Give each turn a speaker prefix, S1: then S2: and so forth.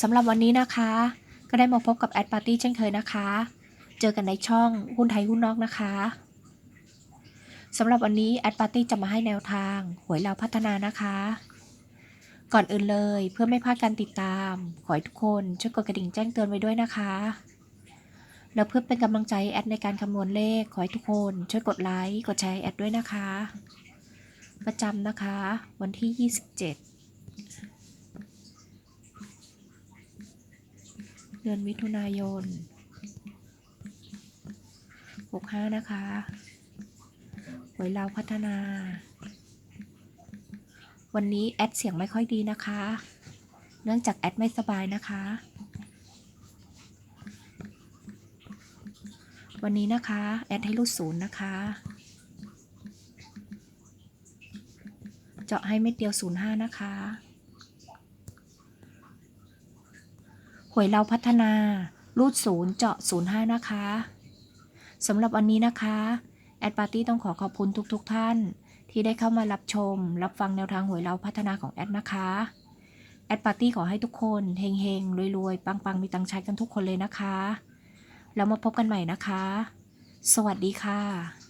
S1: สำหรับวันนี้นะคะ ก็ได้มาพบกับแอดปาร์ตี้เช่นเคยนะคะ เจอกันในช่องหุ้นไทยหุ้นนอกนะคะสำหรับวันนี้แอดปาร์ตี้จะมาให้แนวทาง หวยเราวพัฒนานะคะ ก่อนอื่นเลยเพื่อไม่พลาดการติดตาม ขอให้ทุกคนช่วยกดกระดิ่งแจ้งเตือนไว้ด้วยนะคะ แล้วเพื่อเป็นกำลังใจแอดในการคำนวณเลข ขอให้ทุกคนช่วยกดไลค์กดแชร์แอดด้วยนะคะ ประจำนะคะ วันที่ 27 ดือนมิถุนายน 65 นะคะหวยเราพัฒนา วันนี้แอดเสียงไม่ค่อยดีนะคะ เนื่องจากแอดไม่สบายนะคะ วันนี้นะคะ แอดให้รูดศูนย์นะคะ เจาะให้เม็ดเดียว 05 นะคะ หวยเราพัฒนา รูดศูนย์เจาะ05นย์ห้านะคะสำหรับวันนี้นะคะ แอดปาร์ตี้ต้องขอขอบคุณทุกๆทท่าน ที่ได้เข้ามารับชม รับฟังแนวทางหวยเราพัฒนาของแอดนะคะแอดปาร์ตี้ขอให้ทุกคนเฮงๆรวยๆ ปังๆ มีตังใช้กันทุกคนเลยนะคะ แล้วมาพบกันใหม่นะคะ สวัสดีค่ะ